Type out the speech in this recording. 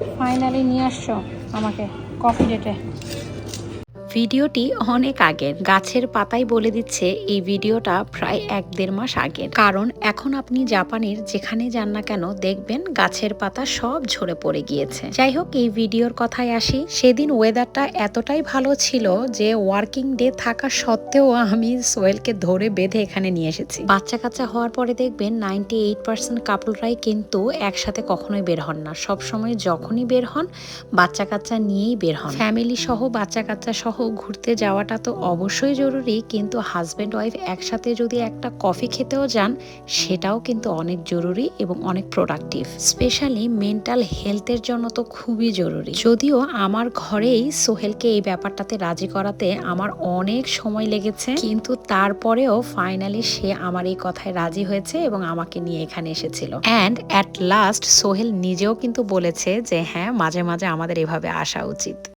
Finally নিয়ে আসছো আমাকে কফি ডেটে? ভিডিওটি অনেক আগের। গাছের পাতাই বলে দিচ্ছে, এই ভিডিওটা প্রায় এক দেড় মাস আগের। কারণ এখন আপনি জাপানের যেখানে যান না কেন, দেখবেন গাছের পাতা সব ঝরে পড়ে গিয়েছে। যাই হোক, এই ভিডিওর কথায় আসি। সেদিন ওয়েদারটা এতটাই ভালো ছিল যে ওয়ার্কিং ডে থাকা সত্ত্বেও আমি সোহেলকে ধরে বেঁধে এখানে নিয়ে এসেছি। বাচ্চা কাচ্চা হওয়ার পরে দেখবেন নাইনটি এইট পার্সেন্ট কাপড়রাই কিন্তু একসাথে কখনোই বের হন না। সব সময় যখনই বের হন বাচ্চা কাচ্চা নিয়েই বের হন। ফ্যামিলি সহ বাচ্চা কাচ্চা সহ ঘুরতে যাওয়াটা তো অবশ্যই জরুরি, কিন্তু হাজব্যান্ড ওয়াইফ একসাথে যদি একটা কফি খেতেও যান, সেটাও কিন্তু অনেক জরুরি এবং অনেক প্রোডাক্টিভ স্পেশালি মেন্টাল হেলথের জন্য তো খুবই জরুরি। যদিও আমার ঘরেই সোহেলকে এই ব্যাপারটাতে রাজি করাতে আমার অনেক সময় লেগেছে, কিন্তু তারপরেও ফাইনালি সে আমার এই কথায় রাজি হয়েছে এবং আমাকে নিয়ে এখানে এসেছিল। অ্যান্ড অ্যাট লাস্ট সোহেল নিজেও কিন্তু বলেছে যে হ্যাঁ মাঝে মাঝে আমাদের এভাবে আসা উচিত।